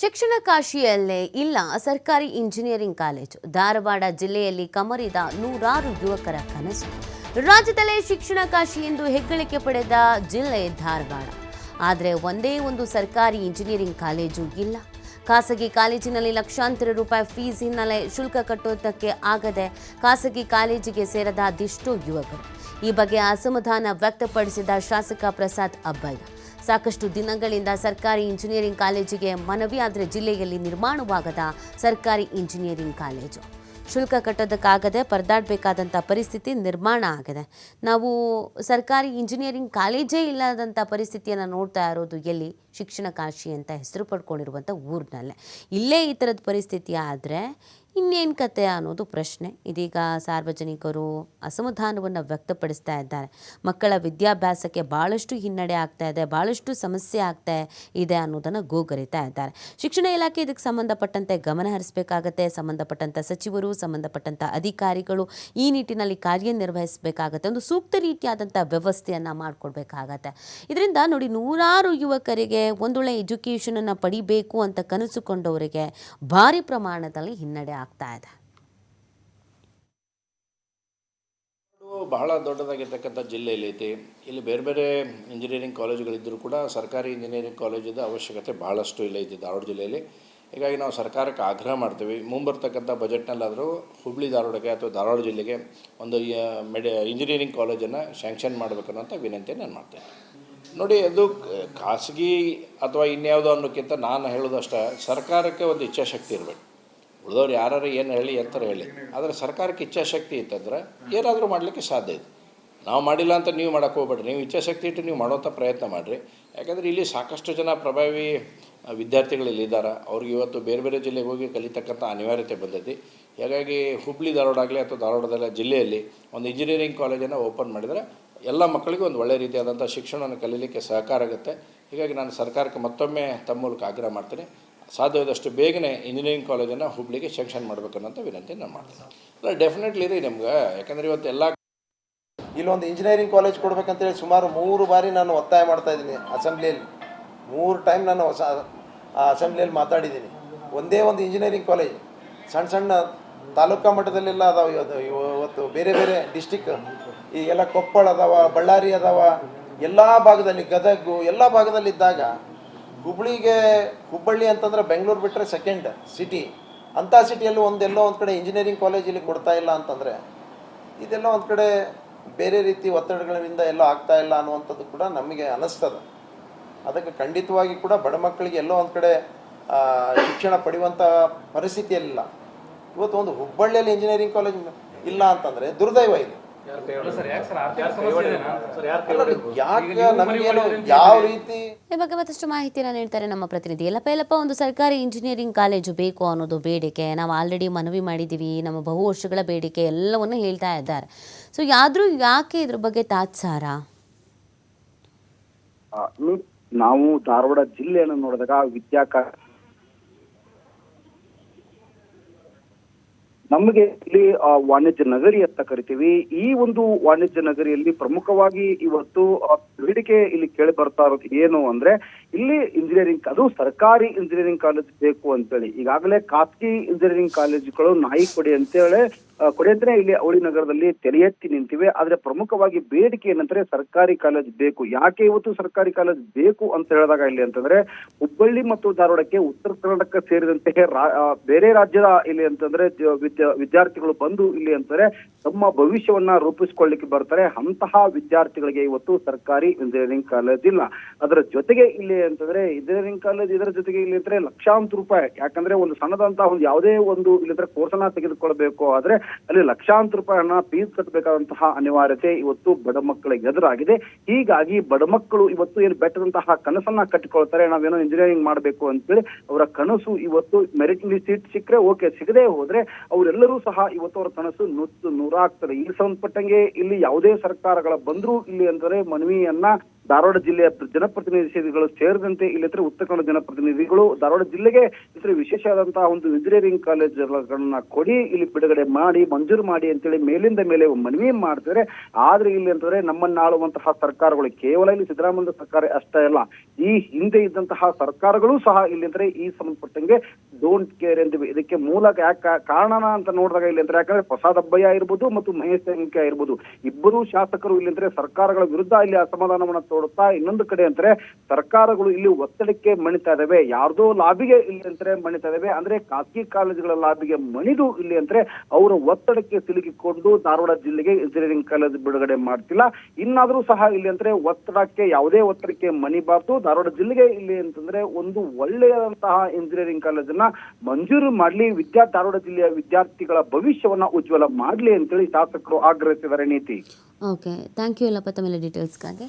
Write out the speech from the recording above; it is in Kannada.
ಶಿಕ್ಷಣ ಕಾಶಿಯಲ್ಲೇ ಇಲ್ಲ, ಸರ್ಕಾರಿ ಇಂಜಿನಿಯರಿಂಗ್ ಕಾಲೇಜು. ಧಾರವಾಡ ಜಿಲ್ಲೆಯಲ್ಲಿ ಕಮರಿದ ನೂರಾರು ಯುವಕರ ಕನಸು. ರಾಜ್ಯದಲ್ಲೇ ಶಿಕ್ಷಣ ಕಾಶಿ ಎಂದು ಹೆಗ್ಗಳಿಕೆ ಪಡೆದ ಜಿಲ್ಲೆ ಧಾರವಾಡ. ಆದರೆ ಒಂದೇ ಒಂದು ಸರ್ಕಾರಿ ಇಂಜಿನಿಯರಿಂಗ್ ಕಾಲೇಜು ಇಲ್ಲ. ಖಾಸಗಿ ಕಾಲೇಜಿನಲ್ಲಿ ಲಕ್ಷಾಂತರ ರೂಪಾಯಿ ಫೀಸ್ ಹಿನ್ನೆಲೆ ಶುಲ್ಕ ಕಟ್ಟೋದಕ್ಕೆ ಆಗದೆ ಖಾಸಗಿ ಕಾಲೇಜಿಗೆ ಸೇರದ ಅದೆಷ್ಟೋ ಯುವಕರು. ಈ ಬಗ್ಗೆ ಅಸಮಾಧಾನ ವ್ಯಕ್ತಪಡಿಸಿದ ಶಾಸಕ ಪ್ರಸಾದ್ ಅಬ್ಬಯ್ಯ. ಸಾಕಷ್ಟು ದಿನಗಳಿಂದ ಸರ್ಕಾರಿ ಇಂಜಿನಿಯರಿಂಗ್ ಕಾಲೇಜಿಗೆ ಮನವಿ ಆದರೆ ಜಿಲ್ಲೆಯಲ್ಲಿ ನಿರ್ಮಾಣವಾಗದ ಸರ್ಕಾರಿ ಇಂಜಿನಿಯರಿಂಗ್ ಕಾಲೇಜು. ಶುಲ್ಕ ಕಟ್ಟೋದಕ್ಕಾಗದೆ ಪರದಾಡಬೇಕಾದಂಥ ಪರಿಸ್ಥಿತಿ ನಿರ್ಮಾಣ ಆಗಿದೆ. ನಾವು ಸರ್ಕಾರಿ ಇಂಜಿನಿಯರಿಂಗ್ ಕಾಲೇಜೇ ಇಲ್ಲದಂಥ ಪರಿಸ್ಥಿತಿಯನ್ನು ನೋಡ್ತಾ ಇರೋದು ಎಲ್ಲಿ? ಶಿಕ್ಷಣ ಕಾಶಿ ಅಂತ ಹೆಸರು ಪಡ್ಕೊಂಡಿರುವಂಥ ಊರಿನಲ್ಲೇ. ಇಲ್ಲೇ ಈ ಥರದ ಪರಿಸ್ಥಿತಿ ಆದರೆ ಇನ್ನೇನು ಕತೆ ಅನ್ನೋದು ಪ್ರಶ್ನೆ. ಇದೀಗ ಸಾರ್ವಜನಿಕರು ಅಸಮಾಧಾನವನ್ನು ವ್ಯಕ್ತಪಡಿಸ್ತಾ ಇದ್ದಾರೆ. ಮಕ್ಕಳ ವಿದ್ಯಾಭ್ಯಾಸಕ್ಕೆ ಭಾಳಷ್ಟು ಹಿನ್ನಡೆ ಆಗ್ತಾ ಇದೆ ಭಾಳಷ್ಟು ಸಮಸ್ಯೆ ಆಗ್ತಾ ಇದೆ ಅನ್ನೋದನ್ನು ಗೋಗರಿತಾ ಇದ್ದಾರೆ. ಶಿಕ್ಷಣ ಇಲಾಖೆ ಇದಕ್ಕೆ ಸಂಬಂಧಪಟ್ಟಂತೆ ಗಮನ ಹರಿಸಬೇಕಾಗತ್ತೆ. ಸಂಬಂಧಪಟ್ಟಂಥ ಸಚಿವರು ಸಂಬಂಧಪಟ್ಟಂಥ ಅಧಿಕಾರಿಗಳು ಈ ನಿಟ್ಟಿನಲ್ಲಿ ಕಾರ್ಯನಿರ್ವಹಿಸಬೇಕಾಗತ್ತೆ. ಒಂದು ಸೂಕ್ತ ರೀತಿಯಾದಂಥ ವ್ಯವಸ್ಥೆಯನ್ನು ಮಾಡಿಕೊಡ್ಬೇಕಾಗತ್ತೆ. ಇದರಿಂದ ನೋಡಿ ನೂರಾರು ಯುವಕರಿಗೆ ಒಂದೊಳ್ಳೆ ಎಜುಕೇಷನನ್ನು ಪಡಿಬೇಕು ಅಂತ ಕನಸುಕೊಂಡವರಿಗೆ ಭಾರಿ ಪ್ರಮಾಣದಲ್ಲಿ ಹಿನ್ನಡೆ ಆಗ್ತಾ ಇದೆ. ಬಹಳ ದೊಡ್ಡದಾಗಿರ್ತಕ್ಕಂಥ ಜಿಲ್ಲೆಯಲ್ಲಿ ಐತಿ. ಇಲ್ಲಿ ಬೇರೆ ಬೇರೆ ಇಂಜಿನಿಯರಿಂಗ್ ಕಾಲೇಜುಗಳಿದ್ದರೂ ಕೂಡ ಸರ್ಕಾರಿ ಇಂಜಿನಿಯರಿಂಗ್ ಕಾಲೇಜಿದ ಅವಶ್ಯಕತೆ ಭಾಳಷ್ಟು ಇಲ್ಲ ಐತಿ ಧಾರವಾಡ ಜಿಲ್ಲೆಯಲ್ಲಿ. ಹೀಗಾಗಿ ನಾವು ಸರ್ಕಾರಕ್ಕೆ ಆಗ್ರಹ ಮಾಡ್ತೀವಿ. ಮುಂಬರ್ತಕ್ಕಂಥ ಬಜೆಟ್ನಲ್ಲಾದರೂ ಹುಬ್ಳಿ, ಧಾರವಾಡಕ್ಕೆ ಅಥವಾ ಧಾರವಾಡ ಜಿಲ್ಲೆಗೆ ಒಂದು ಮೆಡಿ ಇಂಜಿನಿಯರಿಂಗ್ ಕಾಲೇಜನ್ನು ಶ್ಯಾಂಕ್ಷನ್ ಮಾಡಬೇಕನ್ನೋಂಥ ವಿನಂತಿ ನಾನು ಮಾಡ್ತೇನೆ. ನೋಡಿ, ಅದು ಖಾಸಗಿ ಅಥವಾ ಇನ್ಯಾವುದೋ ಅನ್ನೋಕ್ಕಿಂತ ನಾನು ಹೇಳೋದಷ್ಟೇ, ಸರ್ಕಾರಕ್ಕೆ ಒಂದು ಇಚ್ಛಾಶಕ್ತಿ ಇರಬೇಕು. ಉಳಿದವ್ರು ಯಾರು ಏನು ಹೇಳಿ ಎಂತಾರೆ ಹೇಳಿ. ಆದರೆ ಸರ್ಕಾರಕ್ಕೆ ಇಚ್ಛಾಶಕ್ತಿ ಇತ್ತಂದ್ರೆ ಏನಾದರೂ ಮಾಡಲಿಕ್ಕೆ ಸಾಧ್ಯ ಇದೆ. ನಾವು ಮಾಡಿಲ್ಲ ಅಂತ ನೀವು ಮಾಡೋಕ್ಕೆ ಹೋಗ್ಬೇಡ್ರಿ. ನೀವು ಇಚ್ಛಾಶಕ್ತಿ ಇಟ್ಟು ನೀವು ಮಾಡೋಂಥ ಪ್ರಯತ್ನ ಮಾಡಿರಿ. ಯಾಕಂದರೆ ಇಲ್ಲಿ ಸಾಕಷ್ಟು ಜನ ಪ್ರಭಾವಿ ಆ, ವಿದ್ಯಾರ್ಥಿಗಳು ಇಲ್ಲಿದ್ದಾರೆ ಅವ್ರಿಗೆ ಇವತ್ತು ಬೇರೆ ಬೇರೆ ಜಿಲ್ಲೆಗೆ ಹೋಗಿ ಕಲಿತಕ್ಕಂಥ ಅನಿವಾರ್ಯತೆ ಬಂದೈತಿ. ಹಾಗಾಗಿ ಹುಬ್ಳಿ ಧಾರವಾಡ ಆಗಲಿ ಅಥವಾ ಧಾರವಾಡದಲ್ಲ ಜಿಲ್ಲೆಯಲ್ಲಿ ಒಂದು ಇಂಜಿನಿಯರಿಂಗ್ ಕಾಲೇಜನ್ನು ಓಪನ್ ಮಾಡಿದರೆ ಎಲ್ಲ ಮಕ್ಕಳಿಗೂ ಒಂದು ಒಳ್ಳೆಯ ರೀತಿಯಾದಂಥ ಶಿಕ್ಷಣವನ್ನು ಕಲೀಲಿಕ್ಕೆ ಸಹಕಾರ ಆಗುತ್ತೆ. ಹೀಗಾಗಿ ನಾನು ಸರ್ಕಾರಕ್ಕೆ ಮತ್ತೊಮ್ಮೆ ತಮ್ಮ ಮೂಲಕ ಆಗ್ರಹ ಮಾಡ್ತೀನಿ. ಸಾಧ್ಯವಾದಷ್ಟು ಬೇಗನೆ ಇಂಜಿನಿಯರಿಂಗ್ ಕಾಲೇಜನ್ನು ಹುಬ್ಳಿಗೆ ಸೆಕ್ಷನ್ ಮಾಡಬೇಕನ್ನೋಂಥ ವಿನಂತಿ ನಾನು ಮಾಡ್ತೀನಿ. ಅಲ್ಲ ಡೆಫಿನೆಟ್ಲಿ ರೀ ನಿಮ್ಗೆ. ಯಾಕಂದರೆ ಇವತ್ತು ಎಲ್ಲ ಇಲ್ಲೊಂದು ಇಂಜಿನಿಯರಿಂಗ್ ಕಾಲೇಜ್ ಕೊಡ್ಬೇಕಂತೇಳಿ ಸುಮಾರು ಮೂರು ಬಾರಿ ನಾನು ಒತ್ತಾಯ ಮಾಡ್ತಾ ಇದ್ದೀನಿ ಅಸೆಂಬ್ಲಿಯಲ್ಲಿ. ಮೂರು ಟೈಮ್ ನಾನು ಹೊಸ, ಆ ಅಸೆಂಬ್ಲಿಯಲ್ಲಿ ಮಾತಾಡಿದ್ದೀನಿ. ಒಂದೇ ಒಂದು ಇಂಜಿನಿಯರಿಂಗ್ ಕಾಲೇಜ್ ಸಣ್ಣ ಸಣ್ಣ ತಾಲೂಕಾ ಮಟ್ಟದಲ್ಲೆಲ್ಲ ಅದಾವ ಇವತ್ತು ಇವತ್ತು ಬೇರೆ ಬೇರೆ ಡಿಸ್ಟಿಕ್ ಈಗೆಲ್ಲ ಕೊಪ್ಪಳ ಅದಾವ, ಬಳ್ಳಾರಿ ಅದಾವ, ಎಲ್ಲ ಭಾಗದಲ್ಲಿ ಗದಗು, ಎಲ್ಲ ಭಾಗದಲ್ಲಿ ಇದ್ದಾಗ ಹುಬ್ಳಿಗೆ ಹುಬ್ಬಳ್ಳಿ ಅಂತಂದ್ರೆ ಬೆಂಗಳೂರು ಬಿಟ್ಟರೆ ಸೆಕೆಂಡ್ ಸಿಟಿ ಅಂಥ ಸಿಟಿಯಲ್ಲೂ ಒಂದೆಲ್ಲೋ ಒಂದು ಕಡೆ ಇಂಜಿನಿಯರಿಂಗ್ ಕಾಲೇಜ್ ಇಲ್ಲಿ ಕೊಡ್ತಾ ಇಲ್ಲ ಅಂತಂದರೆ ಇದೆಲ್ಲ ಒಂದು ಕಡೆ ಬೇರೆ ರೀತಿ ಒತ್ತಡಗಳಿಂದ ಎಲ್ಲೋ ಆಗ್ತಾ ಇಲ್ಲ ಅನ್ನುವಂಥದ್ದು ಕೂಡ ನಮಗೆ ಅನ್ನಿಸ್ತದೆ ಅದಕ್ಕೆ ಖಂಡಿತವಾಗಿ ಕೂಡ ಬಡ ಮಕ್ಕಳಿಗೆ ಎಲ್ಲೋ ಒಂದು ಕಡೆ ಶಿಕ್ಷಣ ಪಡೆಯುವಂಥ ಪರಿಸ್ಥಿತಿಯಲ್ಲಿಲ್ಲ. ಇವತ್ತು ಒಂದು ಹುಬ್ಬಳ್ಳಿಯಲ್ಲಿ ಇಂಜಿನಿಯರಿಂಗ್ ಕಾಲೇಜ್ ಇಲ್ಲ ಅಂತಂದರೆ ದುರ್ದೈವ ಇದು ಅಲ್ಲ, ಯಾಕೆ ನಮಗೇನು ಯಾವ ರೀತಿ ಈ ಬಗ್ಗೆ ಮತ್ತಷ್ಟು ಮಾಹಿತಿಯನ್ನು ನೀಡ್ತಾರೆ ನಮ್ಮ ಪ್ರತಿನಿಧಿ. ಎಲ್ಲಪ್ಪ ಎಲ್ಲಪ್ಪ ಒಂದು ಸರ್ಕಾರಿ ಇಂಜಿನಿಯರಿಂಗ್ ಕಾಲೇಜು ಬೇಕು ಅನ್ನೋದು ಬೇಡಿಕೆ. ನಾವು ಆಲ್ರೆಡಿ ಮನವಿ ಮಾಡಿದ್ದೀವಿ ನಮ್ಮ ಬಹು ವರ್ಷಗಳ ಬೇಡಿಕೆ ಎಲ್ಲವನ್ನು ಹೇಳ್ತಾ ಇದ್ದಾರೆ. ಸೊ ಯಾದ್ರೂ ಯಾಕೆ ಇದ್ರ ಬಗ್ಗೆ ತಾತ್ಸಾರ? ನಾವು ಧಾರವಾಡ ಜಿಲ್ಲೆಯನ್ನು ನೋಡಿದಾಗ ವಿದ್ಯಾಕ ನಮಗೆ ಇಲ್ಲಿ ವಾಣಿಜ್ಯ ನಗರಿ ಅಂತ ಕರಿತೀವಿ. ಈ ಒಂದು ವಾಣಿಜ್ಯ ನಗರಿಯಲ್ಲಿ ಪ್ರಮುಖವಾಗಿ ಇವತ್ತು ಬೇಡಿಕೆ ಇಲ್ಲಿ ಕೇಳಿ ಬರ್ತಾ ಇರೋದು ಏನು ಅಂದ್ರೆ, ಇಲ್ಲಿ ಇಂಜಿನಿಯರಿಂಗ್ ಅದು ಸರ್ಕಾರಿ ಇಂಜಿನಿಯರಿಂಗ್ ಕಾಲೇಜ್ ಬೇಕು ಅಂತೇಳಿ. ಈಗಾಗಲೇ ಖಾಸಗಿ ಇಂಜಿನಿಯರಿಂಗ್ ಕಾಲೇಜುಗಳು ನಾಯಿ ಕೊಡಿ ಅಂತೇಳಿ ಹೇಳಿ ಕೊಡಿ ಅಂತಾನೆ ಇಲ್ಲಿ ಅವಳಿ ನಗರದಲ್ಲಿ ತಲೆ ಎತ್ತಿ ನಿಂತಿವೆ. ಆದ್ರೆ ಪ್ರಮುಖವಾಗಿ ಬೇಡಿಕೆ ಏನಂದ್ರೆ ಸರ್ಕಾರಿ ಕಾಲೇಜ್ ಬೇಕು. ಯಾಕೆ ಇವತ್ತು ಸರ್ಕಾರಿ ಕಾಲೇಜ್ ಬೇಕು ಅಂತ ಹೇಳಿದಾಗ ಇಲ್ಲಿ ಅಂತಂದ್ರೆ ಹುಬ್ಬಳ್ಳಿ ಮತ್ತು ಧಾರವಾಡಕ್ಕೆ ಉತ್ತರ ಕರ್ನಾಟಕ ಸೇರಿದಂತೆ ಬೇರೆ ರಾಜ್ಯದ ಇಲ್ಲಿ ಅಂತಂದ್ರೆ ವಿದ್ಯಾರ್ಥಿಗಳು ಬಂದು ಇಲ್ಲಿ ಅಂತಾರೆ ತಮ್ಮ ಭವಿಷ್ಯವನ್ನ ರೂಪಿಸಿಕೊಳ್ಳಿಕ್ಕೆ ಬರ್ತಾರೆ. ಅಂತಹ ವಿದ್ಯಾರ್ಥಿಗಳಿಗೆ ಇವತ್ತು ಸರ್ಕಾರಿ ಇಂಜಿನಿಯರಿಂಗ್ ಕಾಲೇಜ್ ಇಲ್ಲ. ಅದರ ಜೊತೆಗೆ ಇಲ್ಲಿ ಅಂತಂದ್ರೆ ಇಂಜಿನಿಯರಿಂಗ್ ಕಾಲೇಜ್ ಇದರ ಜೊತೆಗೆ ಇಲ್ಲಿ ಅಂದ್ರೆ ಲಕ್ಷಾಂತರ ರೂಪಾಯಿ. ಯಾಕಂದ್ರೆ ಒಂದು ಸಣ್ಣದಂತ ಒಂದು ಯಾವುದೇ ಒಂದು ಇಲ್ಲಂದ್ರೆ ಕೋರ್ಸ್ ಅನ್ನ ತೆಗೆದುಕೊಳ್ಬೇಕು. ಆದ್ರೆ ಅಲ್ಲಿ ಲಕ್ಷಾಂತರ ರೂಪಾಯಿ ಹಣ ಫೀಸ್ ಕಟ್ಟಬೇಕಾದಂತಹ ಅನಿವಾರ್ಯತೆ ಇವತ್ತು ಬಡ ಮಕ್ಕಳಿಗೆ ಎದುರಾಗಿದೆ. ಹೀಗಾಗಿ ಬಡ ಮಕ್ಕಳು ಇವತ್ತು ಏನು ಬೆಟ್ಟದಂತಹ ಕನಸನ್ನ ಕಟ್ಟಿಕೊಳ್ತಾರೆ. ನಾವೇನೋ ಇಂಜಿನಿಯರಿಂಗ್ ಮಾಡಬೇಕು ಅಂತೇಳಿ ಅವರ ಕನಸು ಇವತ್ತು ಮೆರಿಟ್ ಸೀಟ್ ಸಿಕ್ಕರೆ ಓಕೆ ಸಿಗದೆ ಹೋದ್ರೆ ಅವರೆಲ್ಲರೂ ಸಹ ಇವತ್ತು ಅವರ ಕನಸು ನುಚ್ಚು ನೂರಾಗ್ತದೆ. ಈ ಸಂಬಂಧಪಟ್ಟಂಗೆ ಇಲ್ಲಿ ಯಾವುದೇ ಸರ್ಕಾರಗಳ ಬಂದ್ರು ಇಲ್ಲಿ ಅಂದರೆ ಮನವಿಯನ್ನ ಧಾರವಾಡ ಜಿಲ್ಲೆಯ ಜನಪ್ರತಿನಿಧಿಗಳು ಸೇರಿದಂತೆ ಇಲ್ಲಿದ್ರೆ ಉತ್ತರ ಕನ್ನಡ ಜನಪ್ರತಿನಿಧಿಗಳು ಧಾರವಾಡ ಜಿಲ್ಲೆಗೆ ಇತರ ವಿಶೇಷವಾದಂತಹ ಒಂದು ಇಂಜಿನಿಯರಿಂಗ್ ಕಾಲೇಜುಗಳನ್ನ ಕೊಡಿ, ಇಲ್ಲಿ ಬಿಡುಗಡೆ ಮಾಡಿ, ಮಂಜೂರು ಮಾಡಿ ಅಂತೇಳಿ ಮೇಲಿಂದ ಮೇಲೆ ಮನವಿ ಮಾಡ್ತಿದ್ರೆ ಆದ್ರೆ ಇಲ್ಲಿ ಅಂತಂದ್ರೆ ನಮ್ಮನ್ನ ಆಳುವಂತಹ ಸರ್ಕಾರಗಳು ಕೇವಲ ಇಲ್ಲಿ ಸಿದ್ದರಾಮಯ್ಯ ಸರ್ಕಾರ ಅಷ್ಟೇ ಅಲ್ಲ, ಈ ಹಿಂದೆ ಇದ್ದಂತಹ ಸರ್ಕಾರಗಳು ಸಹ ಇಲ್ಲಿ ಅಂದ್ರೆ ಈ ಸಂಬಂಧಪಟ್ಟಂಗೆ ಡೋಂಟ್ ಕೇರ್ ಎಂದಿವೆ ಇದಕ್ಕೆ ಮೂಲ ಕಾರಣ ಕಾರಣನ ಅಂತ ನೋಡಿದಾಗ ಇಲ್ಲಿ ಅಂದ್ರೆ ಯಾಕಂದ್ರೆ ಪ್ರಸಾದ್ ಅಬ್ಬಯ್ಯ ಇರ್ಬೋದು ಮತ್ತು ಮಹೇಶ್ ಸಂಖ್ಯೆ ಇರ್ಬೋದು ಇಬ್ಬರು ಶಾಸಕರು ಇಲ್ಲಿ ಅಂದ್ರೆ ಸರ್ಕಾರಗಳ ವಿರುದ್ಧ ಇಲ್ಲಿ ಅಸಮಾಧಾನವನ್ನ ತೋಡುತ್ತಾ ಇನ್ನೊಂದು ಕಡೆ ಅಂದ್ರೆ ಸರ್ಕಾರಗಳು ಇಲ್ಲಿ ಒತ್ತಡಕ್ಕೆ ಮಣಿತಾ ಇದಾವೆ. ಯಾರ್ದೋ ಲಾಬಿಗೆ ಇಲ್ಲಿ ಅಂದ್ರೆ ಮಣಿತಾ ಇದಾವೆ. ಅಂದ್ರೆ ಖಾಸಗಿ ಕಾಲೇಜುಗಳ ಲಾಬಿಗೆ ಮಣಿದು ಇಲ್ಲಿ ಅಂದ್ರೆ ಅವರು ಒತ್ತಡಕ್ಕೆ ಸಿಲುಕಿಕೊಂಡು ಧಾರವಾಡ ಜಿಲ್ಲೆಗೆ ಇಂಜಿನಿಯರಿಂಗ್ ಕಾಲೇಜ್ ಬಿಡುಗಡೆ ಮಾಡ್ತಿಲ್ಲ. ಇನ್ನಾದ್ರೂ ಸಹ ಇಲ್ಲಿ ಅಂದ್ರೆ ಒತ್ತಡಕ್ಕೆ, ಯಾವುದೇ ಒತ್ತಡಕ್ಕೆ ಮಣಿಬಾರ್ದು. ಧಾರವಾಡ ಜಿಲ್ಲೆಗೆ ಇಲ್ಲಿ ಅಂತಂದ್ರೆ ಒಂದು ಒಳ್ಳೆಯದಂತಹ ಇಂಜಿನಿಯರಿಂಗ್ ಕಾಲೇಜನ್ನ ಮಂಜೂರು ಮಾಡ್ಲಿ. ವಿದ್ಯಾ, ಧಾರವಾಡ ಜಿಲ್ಲೆಯ ವಿದ್ಯಾರ್ಥಿಗಳ ಭವಿಷ್ಯವನ್ನ ಉಜ್ವಲ ಮಾಡ್ಲಿ ಅಂತೇಳಿ ಶಾಸಕರು ಆಗ್ರಹಿಸಿದ್ದಾರೆ ನೀತಿ. ಓಕೆ ಥ್ಯಾಂಕ್ ಯು ಎಲ್ಲಪ್ಪ ತಮ್ಮ ಡೀಟೇಲ್ಸ್ಗಾಗಿ